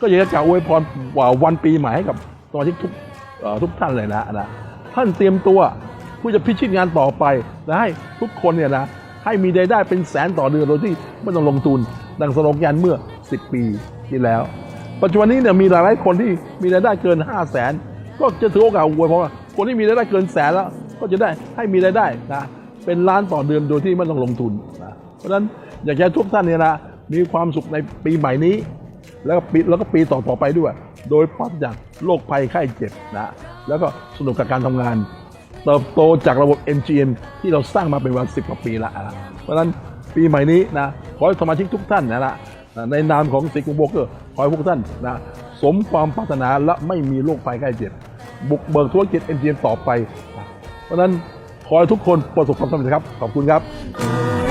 ก็อยากจะอวยพรวันปีใหม่ให้กับสมาชิกทุกทุกท่านเลยนะนะท่านเตรียมตัวผู้จะพิชิตงานต่อไปและให้ทุกคนเนี่ยนะให้มีรายได้เป็นแสนต่อเดือนโดยที่ไม่ต้องลงทุน ดังสโลแกนเมื่อ 10 ปีที่แล้ว ปัจจุบันนี้เนี่ยมีหลายๆคนที่มีรายได้เกิน 5 0 0แสนก็จะถือโอกาสอวยพรคนที่มีรายได้เกินแสนแล้วก็จะได้ให้มีรายได้นะเป็นล้านต่อเดือนโดยที่ไม่ต้องลงทุนนะเพราะฉะนั้นอยากจะให้ทุกท่านเนี่ยนะมีความสุขในปีใหม่นี้ แล้วก็ปีแล้วก็ปีต่อๆไปด้วย โดยปราศจากโรคภัยไข้เจ็บนะแล้วก็สนุกกับการทำงาน เติบโตจากระบบ MGM ที่เราสร้างมาเป็นวันสิบกว่าปีละเพราะฉะนั้นปีใหม่นี้นะขอให้สมาชิกทุกท่านนะนะในนามของสิกุโบเกอร์ขอให้พวกท่านนะสมความปรารถนาและไม่มีโรคภัยไข้เจ็บ บุกเบิกธุรกิจ MGM ต่อไป เพราะฉะนั้นขอให้ทุกคนประสบความสำเร็จครับ ขอบคุณครับ